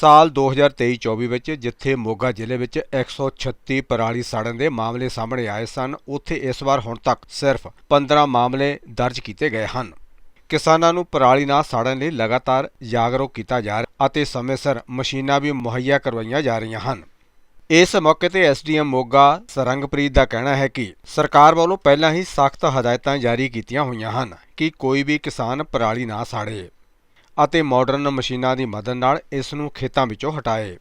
ਸਾਲ 2023-24 ਵਿੱਚ ਜਿੱਥੇ ਮੋਗਾ ਜ਼ਿਲ੍ਹੇ ਵਿੱਚ 136 ਪਰਾਲੀ ਸਾੜਨ ਦੇ ਮਾਮਲੇ ਸਾਹਮਣੇ ਆਏ ਸਨ, ਉੱਥੇ ਇਸ ਵਾਰ ਹੁਣ ਤੱਕ ਸਿਰਫ 15 ਮਾਮਲੇ ਦਰਜ ਕੀਤੇ ਗਏ ਹਨ। ਕਿਸਾਨਾਂ ਨੂੰ ਪਰਾਲੀ ਨਾ ਸਾੜਨ ਲਈ ਲਗਾਤਾਰ ਜਾਗਰੂਕ ਕੀਤਾ ਜਾ ਰਿਹਾ ਅਤੇ ਸਮੇਂ ਸਿਰ ਮਸ਼ੀਨਾਂ ਵੀ ਮੁਹੱਈਆ ਕਰਵਾਈਆਂ ਜਾ ਰਹੀਆਂ ਹਨ। ਇਸ ਮੌਕੇ ਤੇ ਐਸਡੀਐਮ ਮੋਗਾ ਸਰੰਗਪ੍ਰੀਤ ਦਾ ਕਹਿਣਾ ਹੈ ਕਿ ਸਰਕਾਰ ਵੱਲੋਂ ਪਹਿਲਾਂ ਹੀ ਸਖਤ ਹਦਾਇਤਾਂ ਜਾਰੀ ਕੀਤੀਆਂ ਹੋਈਆਂ ਹਨ ਕਿ ਕੋਈ ਵੀ ਕਿਸਾਨ ਪਰਾਲੀ ਨਾ ਸਾੜੇ। ਅਤੇ ਮਾਡਰਨ ਮਸ਼ੀਨਾਂ ਦੀ ਮਦਦ ਨਾਲ ਇਸ ਨੂੰ ਖੇਤਾਂ ਵਿੱਚੋਂ ਹਟਾਏ।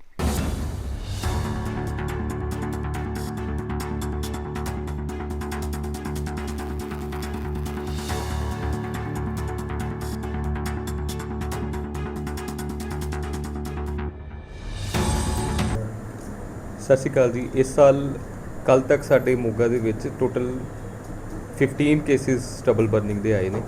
ਸਤਿ ਸ਼੍ਰੀ ਅਕਾਲ ਜੀ। ਇਸ ਸਾਲ ਕੱਲ ਤੱਕ ਸਾਡੇ ਮੋਗਾ ਦੇ ਵਿੱਚ ਟੋਟਲ 15 ਕੇਸਿਸ ਸਟਬਲ ਬਰਨਿੰਗ ਦੇ ਆਏ ਨੇ।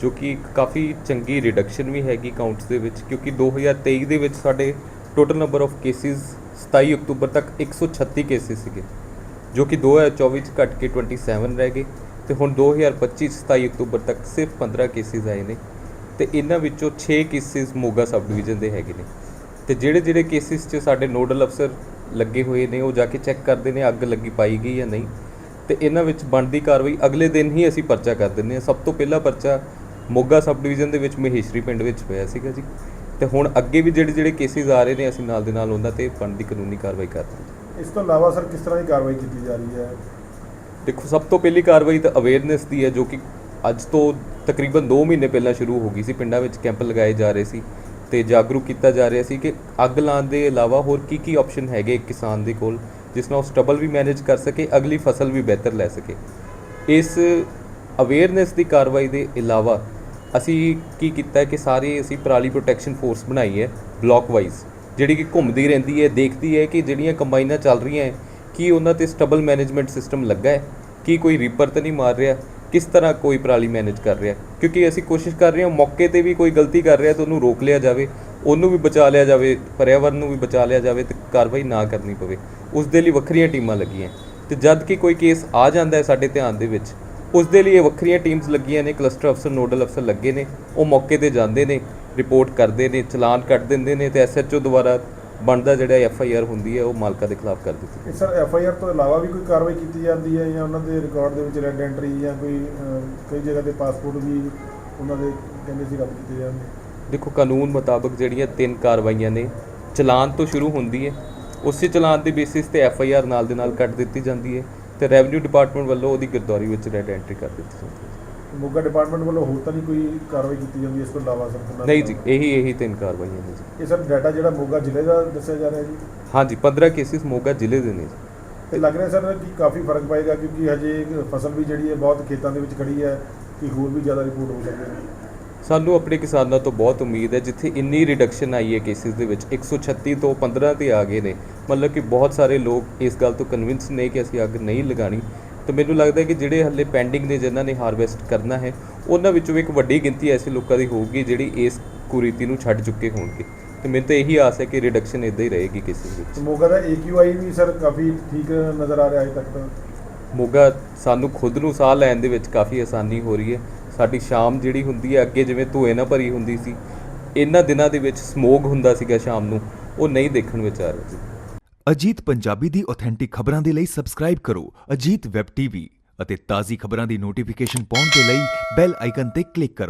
ਜੋ ਕਿ ਕਾਫੀ ਚੰਗੀ ਰਿਡਕਸ਼ਨ ਵੀ ਹੈਗੀ ਕਾਊਂਟਸ ਦੇ ਵਿੱਚ, ਕਿਉਂਕਿ 2023 ਦੇ ਵਿੱਚ ਸਾਡੇ ਟੋਟਲ ਨੰਬਰ ਆਫ ਕੇਸਿਸ 27 ਅਕਤੂਬਰ ਤੱਕ 136 ਕੇਸਿਸ ਸੀਗੇ, ਜੋ ਕਿ 2024 ਚ ਘਟ ਕੇ 27 ਰਹਿ ਗਏ ਤੇ ਹੁਣ 2025 ਚ 27 ਅਕਤੂਬਰ ਤੱਕ ਸਿਰਫ 15 ਕੇਸਿਸ ਆਏ ਨੇ ਤੇ ਇਹਨਾਂ ਵਿੱਚੋਂ 6 ਕੇਸਿਸ ਮੋਗਾ ਸਬ ਡਿਵੀਜ਼ਨ ਦੇ ਹੈਗੇ ਨੇ। ਤੇ ਜਿਹੜੇ ਜਿਹੜੇ ਕੇਸਿਸ 'ਚ ਸਾਡੇ ਨੋਡਲ ਅਫਸਰ ਲੱਗੇ ਹੋਏ ਨੇ, ਉਹ ਜਾ ਕੇ ਚੈੱਕ ਕਰਦੇ ਨੇ ਅੱਗ ਲੱਗੀ ਪਾਈ ਗਈ ਜਾਂ ਨਹੀਂ। ਤੇ ਇਹਨਾਂ ਵਿੱਚ ਬਣਦੀ ਕਾਰਵਾਈ ਅਗਲੇ ਦਿਨ ਹੀ ਅਸੀਂ ਪਰਚਾ ਕਰ ਦਿੰਦੇ ਹਾਂ। ਸਭ ਤੋਂ ਪਹਿਲਾ ਪਰਚਾ ਮੋਗਾ ਸਬ ਡਿਵੀਜ਼ਨ ਦੇ ਵਿੱਚ ਮਹੇਸ਼ਰੀ ਪਿੰਡ ਵਿੱਚ ਹੋਇਆ ਸੀਗਾ ਜੀ। ਤੇ ਹੁਣ ਅੱਗੇ ਵੀ ਜਿਹੜੇ ਜਿਹੜੇ ਕੇਸਿਸ ਆ ਰਹੇ ਨੇ ਅਸੀਂ ਨਾਲ ਦੇ ਨਾਲ ਉਹਨਾਂ ਤੇ ਬਣਦੀ ਕਾਨੂੰਨੀ ਕਾਰਵਾਈ ਕਰ ਰਹੇ ਹਾਂ। ਇਸ ਤੋਂ ਇਲਾਵਾ ਸਰ ਕਿਸ ਤਰ੍ਹਾਂ ਦੀ ਕਾਰਵਾਈ ਕੀਤੀ ਜਾ ਰਹੀ ਹੈ? ਦੇਖੋ ਸਭ ਤੋਂ ਪਹਿਲੀ ਕਾਰਵਾਈ ਤਾਂ ਅਵੇਅਰਨੈਸ ਦੀ ਹੈ ਜੋ ਕਿ ਅੱਜ ਤੋਂ ਤਕਰੀਬਨ 2 ਮਹੀਨੇ ਪਹਿਲਾਂ ਸ਼ੁਰੂ ਹੋ ਗਈ ਸੀ। ਪਿੰਡਾਂ ਵਿੱਚ ਕੈਂਪ ਲਗਾਏ ਜਾ ਰਹੇ ਸੀ ਤੇ ਜਾਗਰੂਕ ਕੀਤਾ ਜਾ ਰਿਹਾ ਸੀ ਕਿ ਅੱਗ ਲਾਉਣ ਦੇ ਇਲਾਵਾ ਹੋਰ ਕੀ ਕੀ ਆਪਸ਼ਨ ਹੈਗੇ ਇੱਕ ਕਿਸਾਨ ਦੇ ਕੋਲ ਜਿਸ ਨਾਲ ਉਹ ਸਟਬਲ ਵੀ ਮੈਨੇਜ ਕਰ ਸਕੇ ਅਗਲੀ ਫਸਲ ਵੀ ਬਿਹਤਰ ਲੈ ਸਕੇ। ਇਸ ਅਵੇਅਰਨੈਸ ਦੀ ਕਾਰਵਾਈ ਦੇ ਇਲਾਵਾ ਅਸੀਂ ਕੀ ਕੀਤਾ ਕਿ ਸਾਰੇ ਅਸੀਂ ਪਰਾਲੀ ਪ੍ਰੋਟੈਕਸ਼ਨ ਫੋਰਸ ਬਣਾਈ ਹੈ ਬਲਾਕ ਵਾਈਜ਼ ਜਿਹੜੀ ਕਿ ਘੁੰਮਦੀ ਰਹਿੰਦੀ ਹੈ, ਦੇਖਦੀ ਹੈ ਕਿ ਜਿਹੜੀਆਂ ਕੰਬਾਈਨਾਂ ਚੱਲ ਰਹੀਆਂ ਹੈ, ਕੀ ਉਹਨਾਂ ਤੇ ਸਟਬਲ ਮੈਨੇਜਮੈਂਟ ਸਿਸਟਮ ਲੱਗਾ ਹੈ, ਕੀ ਕੋਈ ਰੀਪਰ ਤਾਂ ਨਹੀਂ ਮਾਰ ਰਿਹਾ, ਕਿਸ ਤਰ੍ਹਾਂ ਕੋਈ ਪਰਾਲੀ ਮੈਨੇਜ ਕਰ ਰਿਹਾ। ਕਿਉਂਕਿ ਅਸੀਂ ਕੋਸ਼ਿਸ਼ ਕਰ ਰਹੇ ਹਾਂ, ਮੌਕੇ ਤੇ ਵੀ ਕੋਈ ਗਲਤੀ ਕਰ ਰਿਹਾ ਤਾਂ ਉਹਨੂੰ ਰੋਕ ਲਿਆ ਜਾਵੇ, ਉਹਨੂੰ ਵੀ ਬਚਾ ਲਿਆ ਜਾਵੇ, ਪਰਿਆਵਰਨ ਨੂੰ ਵੀ ਬਚਾ ਲਿਆ ਜਾਵੇ ਤੇ ਕਾਰਵਾਈ ਨਾ ਕਰਨੀ ਪਵੇ। ਉਸ ਦੇ ਲਈ ਵੱਖਰੀਆਂ ਟੀਮਾਂ ਲੱਗੀਆਂ। ਤੇ ਜਦ ਕਿ ਕੋਈ ਕੇਸ ਆ ਜਾਂਦਾ ਹੈ ਸਾਡੇ ਧਿਆਨ ਦੇ ਵਿੱਚ ਉਸ ਦੇ ਲਈ ਵੱਖਰੀਆਂ ਟੀਮਸ ਲੱਗੀਆਂ ਨੇ ਕਲਸਟਰ ਅਫਸਰ ਨੋਡਲ ਅਫਸਰ ਲੱਗੇ ਨੇ ਉਹ ਮੌਕੇ ਤੇ ਜਾਂਦੇ ਨੇ ਰਿਪੋਰਟ ਕਰਦੇ ਨੇ ਚਲਾਨ ਕੱਟ ਦਿੰਦੇ ਨੇ ਤੇ ਐਸਐਚਓ ਦੁਆਰਾ ਬਣਦਾ ਜਿਹੜਾ ਐਫ ਆਈ ਆਰ ਹੁੰਦੀ ਹੈ ਉਹ ਮਾਲਕਾਂ ਦੇ ਖਿਲਾਫ ਕਰ ਦਿੱਤੀ ਇਹ ਸਰ ਐਫ ਆਈ ਆਰ ਤੋਂ ਇਲਾਵਾ ਵੀ ਕੋਈ ਕਾਰਵਾਈ ਕੀਤੀ ਜਾਂਦੀ ਹੈ ਜਾਂ ਉਹਨਾਂ ਦੇ ਰਿਕਾਰਡ ਦੇ ਵਿੱਚ ਰੈਡ ਐਂਟਰੀ ਜਾਂ ਕੋਈ ਕਈ ਜਗ੍ਹਾ ਤੇ ਪਾਸਪੋਰਟ ਵੀ ਉਹਨਾਂ ਦੇ ਕਹਿੰਦੇ ਸੀ ਰੱਦ ਕੀਤੇ ਜਾਂਦੇ? ਦੇਖੋ ਕਾਨੂੰਨ ਮੁਤਾਬਕ ਜਿਹੜੀਆਂ ਤਿੰਨ ਕਾਰਵਾਈਆਂ ਨੇ ਚਲਾਨ ਤੋਂ ਸ਼ੁਰੂ ਹੁੰਦੀ ਹੈ ਉਸੇ ਚਲਾਨ ਦੇ ਬੇਸਿਸ ਤੇ ਐਫ ਆਈ ਆਰ ਨਾਲ ਦੇ ਨਾਲ ਕੱਟ ਦਿੱਤੀ ਜਾਂਦੀ ਹੈ। ਤੇ ਰੈਵਨਿਊ ਡਿਪਾਰਟਮੈਂਟ ਵੱਲੋਂ ਉਹਦੀ ਗਿਰਦਾਵਰੀ ਵਿੱਚ ਰੈਡ ਐਂਟਰੀ ਕਰ ਦਿੱਤੀ ਜਾਂਦੀ ਹੈ। ਮੋਗਾ ਡਿਪਾਰਟਮੈਂਟ ਵੱਲੋਂ ਹੋਰ ਤਾਂ ਨਹੀਂ ਕੋਈ ਕਾਰਵਾਈ ਕੀਤੀ ਜਾਂਦੀ ਇਸ ਤੋਂ ਇਲਾਵਾ ਸਰ ਨਹੀਂ ਜੀ ਇਹੀ ਇਹੀ ਤਿੰਨ ਕਾਰਵਾਈਆਂ ਨੇ ਜੀ। ਇਹ ਸਰ ਡਾਟਾ ਜਿਹੜਾ ਮੋਗਾ ਜ਼ਿਲ੍ਹੇ ਦਾ ਦੱਸਿਆ ਜਾ ਰਿਹਾ ਜੀ? ਹਾਂਜੀ 15 ਕੇਸਿਸ ਮੋਗਾ ਜ਼ਿਲ੍ਹੇ ਦੇ ਨੇ ਜੀ। ਤੇ ਲੱਗ ਰਿਹਾ ਸਰ ਕਿ ਕਾਫੀ ਫ਼ਰਕ ਪਏਗਾ ਕਿਉਂਕਿ ਹਜੇ ਫਸਲ ਵੀ ਜਿਹੜੀ ਹੈ ਬਹੁਤ ਖੇਤਾਂ ਦੇ ਵਿੱਚ ਖੜੀ ਹੈ ਕਿ ਹੋਰ ਵੀ ਜ਼ਿਆਦਾ ਰਿਪੋਰਟ ਹੋ ਸਕਦੇ ਨੇ ਸਾਨੂੰ ਆਪਣੇ ਕਿਸਾਨਾਂ ਤੋਂ ਬਹੁਤ ਉਮੀਦ ਹੈ ਜਿੱਥੇ ਇੰਨੀ ਰਿਡਕਸ਼ਨ ਆਈ ਹੈ ਕੇਸਿਸ ਦੇ ਵਿੱਚ 136 ਤੋਂ 15 ਤੇ ਆ ਗਏ ਨੇ। ਮਤਲਬ ਕਿ ਬਹੁਤ ਸਾਰੇ ਲੋਕ ਇਸ ਗੱਲ ਤੋਂ ਕਨਵਿੰਸ ਨੇ ਕਿ ਅਸੀਂ ਅੱਗ ਨਹੀਂ ਲਗਾਣੀ ਤੇ ਮੈਨੂੰ ਲੱਗਦਾ ਹੈ ਕਿ ਜਿਹੜੇ ਹੱਲੇ ਪੈਂਡਿੰਗ ਨੇ ਜਿਨ੍ਹਾਂ ਨੇ ਹਾਰਵੈਸਟ ਕਰਨਾ ਹੈ ਉਹਨਾਂ ਵਿੱਚੋਂ ਇੱਕ ਵੱਡੀ ਗਿਣਤੀ ਐਸੇ ਲੋਕਾਂ ਦੀ ਹੋਊਗੀ ਜਿਹੜੀ ਇਸ ਕੁਰੀਤੀ ਨੂੰ ਛੱਡ ਚੁੱਕੇ ਹੋਣਗੇ। ਤੇ ਮੈਨੂੰ ਤਾਂ ਇਹੀ ਆਸ ਹੈ ਕਿ ਰਿਡਕਸ਼ਨ ਇਦਾਂ ਹੀ ਰਹੇਗੀ ਕੇਸਿਸ ਵਿੱਚ। ਮੋਗਾ ਦਾ AQI ਵੀ ਸਰ ਕਾਫੀ ਠੀਕ ਨਜ਼ਰ ਆ ਰਿਹਾ ਅਜੇ ਤੱਕ ਤਾਂ? ਮੋਗਾ ਸਾਨੂੰ ਖੁਦ ਨੂੰ ਸਾਹ ਲੈਣ ਦੇ ਵਿੱਚ ਕਾਫੀ ਆਸਾਨੀ ਹੋ ਰਹੀ ਹੈ। ਸਾਡੀ ਸ਼ਾਮ ਜਿਹੜੀ ਹੁੰਦੀ ਹੈ, ਅੱਗੇ ਜਿਵੇਂ ਧੂਏ ਨਾਲ ਭਰੀ ਹੁੰਦੀ ਸੀ, ਇਹਨਾਂ ਦਿਨਾਂ ਦੇ ਵਿੱਚ ਸਮੋਗ ਹੁੰਦਾ ਸੀਗਾ ਸ਼ਾਮ ਨੂੰ, ਉਹ ਨਹੀਂ ਦੇਖਣ ਵਿੱਚ ਆ ਰਿਹਾ ਜੀ ਅਜੀਤ ਪੰਜਾਬੀ ਦੀ ਆਥੈਂਟਿਕ ਖਬਰਾਂ ਦੇ ਲਈ ਸਬਸਕ੍ਰਾਈਬ ਕਰੋ ਅਜੀਤ ਵੈਬ ਟੀਵੀ ਅਤੇ ਤਾਜ਼ੀ ਖਬਰਾਂ ਦੀ ਨੋਟੀਫਿਕੇਸ਼ਨ ਪਾਉਣ ਦੇ ਲਈ ਬੈਲ ਆਈਕਨ ਤੇ ਕਲਿੱਕ ਕਰੋ।